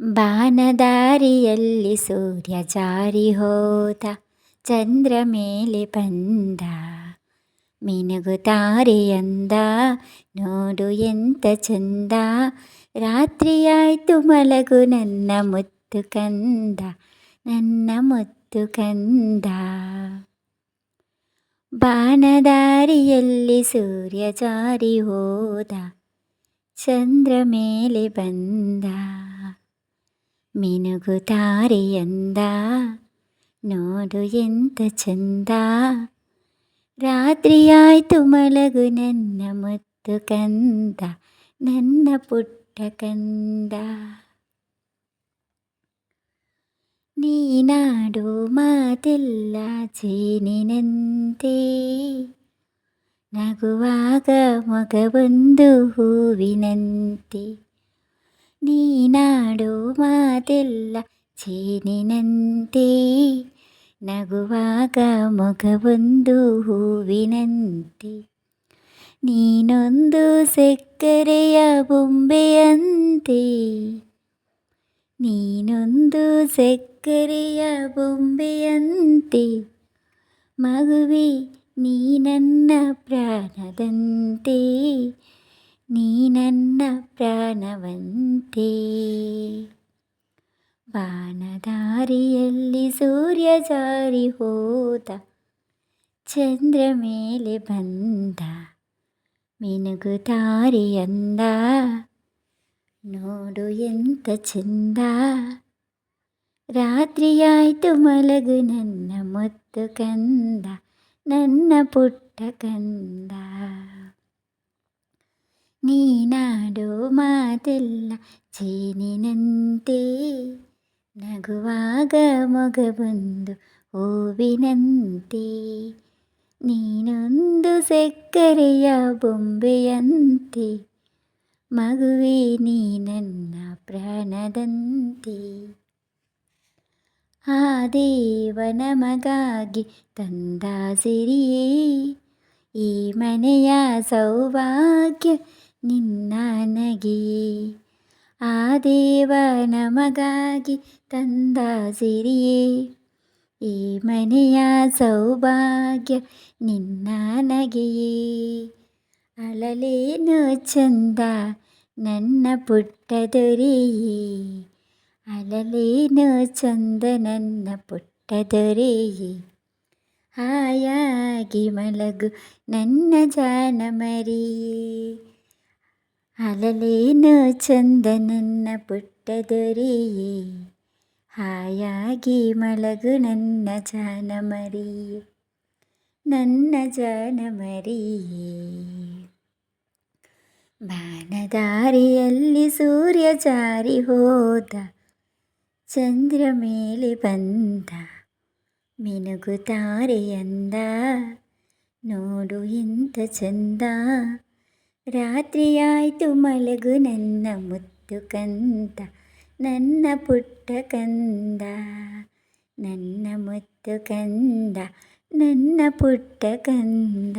ಬಾನದಾರಿಯಲ್ಲಿ ಸೂರ್ಯ ಜಾರಿ ಹೋದ, ಚಂದ್ರ ಮೇಲೆ ಬಂದ. ಮಿನುಗುತ್ತಾರೆಯಂದ ನೋಡು ಎಂತ ಚಂದ. ರಾತ್ರಿಯಾಯ್ತು ಮಲಗು ನನ್ನ ಮುತ್ತು ಕಂದ, ನನ್ನ ಮುತ್ತು ಕಂದ. ಬಾನದಾರಿಯಲ್ಲಿ ಸೂರ್ಯ ಜಾರಿ ಹೋದ, ಚಂದ್ರ ಮೇಲೆ ಬಂದ. ಮಿನುಗುತ್ತಾರೆಯಂದ ನೋಡು ಎಂತ ಚಂದ ರಾತ್ರಿಯಾಯ್ತು ಮಲಗು ನನ್ನ ಮುತ್ತು ಕಂದ ನನ್ನ ಪುಟ್ಟ ಕಂದ ನೀನಾಡು ಮಾತೆಲ್ಲ ಜೇನಿನಂತೆ ನಗುವಾಗ ಮಗವೊಂದು ಹೂವಿನಂತೆ ನೀನಾಡು ಮಾತೆಲ್ಲ ಚೇನಿನಂತೆ ನಗುವಾಗ ಮೊಗವೊಂದು ಹೂವಿನಂತೆ. ನೀನೊಂದು ಸಕ್ಕರೆಯ ಬೊಂಬೆಯಂತೆ. ನೀನೊಂದು ಸಕ್ಕರೆಯ ಬೊಂಬೆಯಂತೆ. ಮಗುವೆ, ನೀ ನನ್ನ ಪ್ರಾಣದಂತೆ. ನೀ ನನ್ನ ಪ್ರಾಣವಂತೆ. ಬಾಣದಾರಿಯಲ್ಲಿ ಸೂರ್ಯ ಜಾರಿ ಹೋದ, ಚಂದ್ರ ಮೇಲೆ ಬಂದ ಮಿನುಗುತ್ತಾರೆಯಂದ ನೋಡು ಎಂತ ಚಂದ, ರಾತ್ರಿಯಾಯ್ತು ಮಲಗು ನನ್ನ ಮುತ್ತು ಕಂದ, ನನ್ನ ಪುಟ್ಟ ಕಂದ. ನೀನಾಡೋ ಮಾತೆಲ್ಲ ಜೇನಿನಂತೆ ನಗುವಾಗ ಮೊಗಬಂದು ಹೂವಿನಂತೆ ನೀನೊಂದು ಸಕ್ಕರೆಯ ಬೊಂಬೆಯಂತೆ ಮಗುವೆ ನೀ ನನ್ನ ಪ್ರಾಣದಂತೆ ಆ ದೇವನ ಮಗಾಗಿ ತಂದ ಸಿರಿಯೇ ಈ ಮನೆಯ ಸೌಭಾಗ್ಯ ನಿನ್ನ ನಗೆಯೇ ಆ ದೇವನ ಮಗಾಗಿ ತಂದ ಸಿರಿಯೇ ಈ ಮನೆಯ ಸೌಭಾಗ್ಯ ನಿನ್ನ ನಗೆಯೇ ಅಳಲೇನು ಚಂದ ನನ್ನ ಪುಟ್ಟ ದೊರೆಯೇ ಅಳಲೇನು ಚಂದ ನನ್ನ ಪುಟ್ಟ ದೊರೆಯೇ ಹಾಯಾಗಿ ಮಲಗು ನನ್ನ ಜಾನ ಅಳಲೇನು ಚಂದ ನನ್ನ ಪುಟ್ಟ ದೊರೆಯೇ ಹಾಯಾಗಿ ಮಲಗು ನನ್ನ ಜಾನ ಮರಿಯೇ. ನನ್ನ ಜಾನ ಮರಿಯೇ. ಬಾನದಾರಿಯಲ್ಲಿ ಸೂರ್ಯ ಜಾರಿ ಹೋದ. ಚಂದ್ರ ಮೇಲೆ ಬಂದ. ಮಿನುಗುತ್ತಾರೆಯಂದ ನೋಡು ಇಂಥ ಚಂದ. ರಾತ್ರಿಯಾಯ್ತು ಮಲಗು ನನ್ನ ಮುತ್ತು ಕಂದ ನನ್ನ ಪುಟ್ಟ ಕಂದ. ನನ್ನ ಮುತ್ತು ಕಂದ ನನ್ನ ಪುಟ್ಟ ಕಂದ.